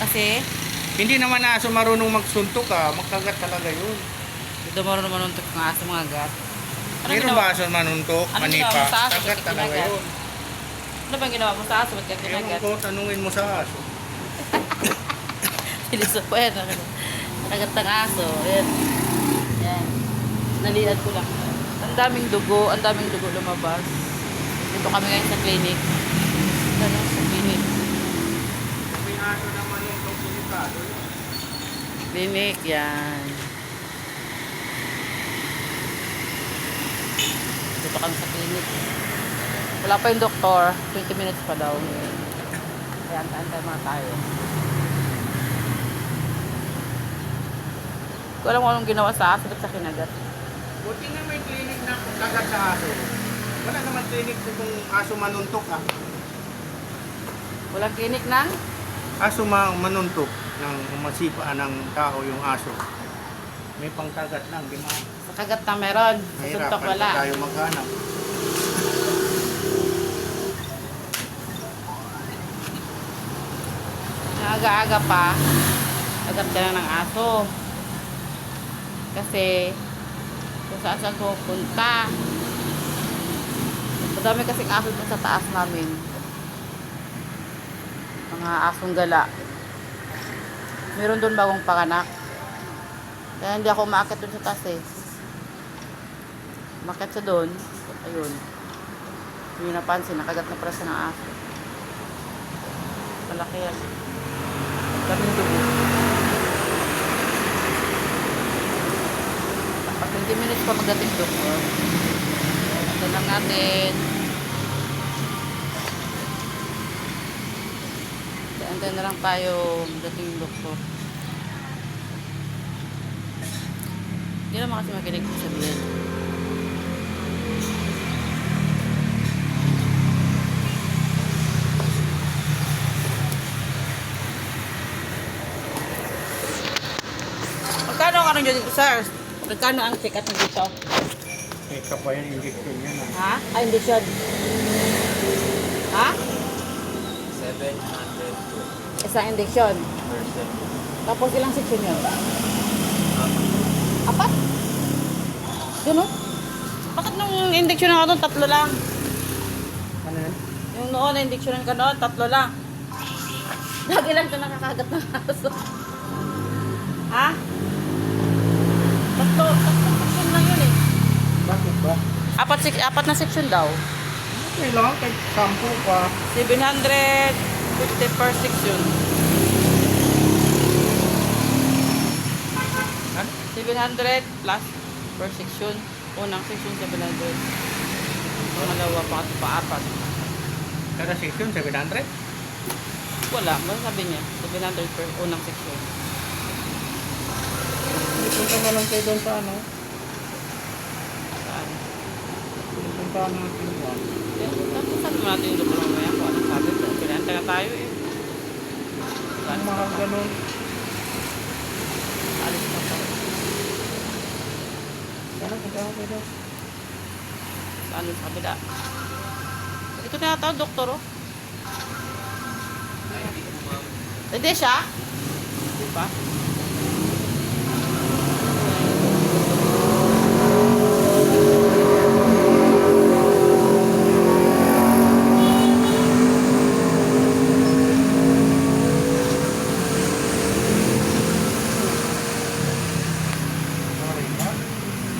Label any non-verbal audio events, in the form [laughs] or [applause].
Kasi, Hindi naman na aso marunong magsuntok ah. Magkagat talaga yun. dito naman manuntok ng aso mga gat. Ano Meron ba aso manuntok? Ano Manipa? sa aso? Kagat talaga yun. Ano bang ginawa mo sa aso? Ba't ka Ewan kinagat? ko, tanungin mo sa aso. [laughs] Siliso po yan. Nakagat ng aso. Yan. Yan. Naliad ko lang. Ang daming dugo. Ang daming dugo lumabas. Dito kami ngayon sa clinic. Ano, sa clinic. May aso naman yung delikado. Clinic, yan. Dito kami sa clinic. Wala pa yung doktor. 20 minutes pa daw. Kaya antay mga tayo. Hindi ko alam kung anong ginawa sa aso. Ba't sa kinagat? Buti na may clinic na kagat sa aso. Wala naman clinic kung aso manuntok ah. Walang clinic ng? Aso ma manuntok ng masipa ng tao yung aso. May pangkagat lang, di ba? Sa kagat na meron. Sa suntok Mahirapan wala. pa tayo maghanap. Aga-aga pa, agad ka na ng aso. Kasi, kung saan saan pupunta. Madami kasing aso sa taas namin. Mga asong gala. Meron doon bagong panganak. Kaya hindi ako umaakit dun sa taas eh. Umakit sa doon. Ayun. Hindi napansin, nakagat na pala siya ng aso. Malaki yan. Daming dugo. Pag 20 minutes pa magdating doktor. Ito lang natin. Antay na lang tayo yung doktor. Hindi naman kasi makinig ko sabihin. Magkano ang ano dito, sir? Magkano ang ticket nyo dito? May kapayan injection yan ah. Ha? Ah, injection. Ha? 700 Isang injection. percent. Tapos ilang section yun? Apat? Yun o? Bakit nung injection ako doon, tatlo lang? Ano yan? Yung noon, na-injectionan ka noon, tatlo lang. Lagi lang ito nakakagat ng aso. ha? Tatlo, tatlo section lang yun eh. Bakit ba? Apat, apat na section daw. Okay lang, kahit sampo pa. 750 per section. Ha? 700 plus per section. Unang section 700. Pangalawa, pangatlo pa apat. Kada section, 700? Wala, ano sabi niya? 700 per unang section. Punta na lang kayo doon sa ano. Saan? Punta natin yun. Yan, tapos sabi mo natin yung doktor mamaya kung anong sabi ko. Pinanta na tayo eh. Saan mahal ganun. Alis na pa. Sana punta ako kayo doon. Saan sa kabila? Ito na yata, doktor oh. Hindi siya? Di ba?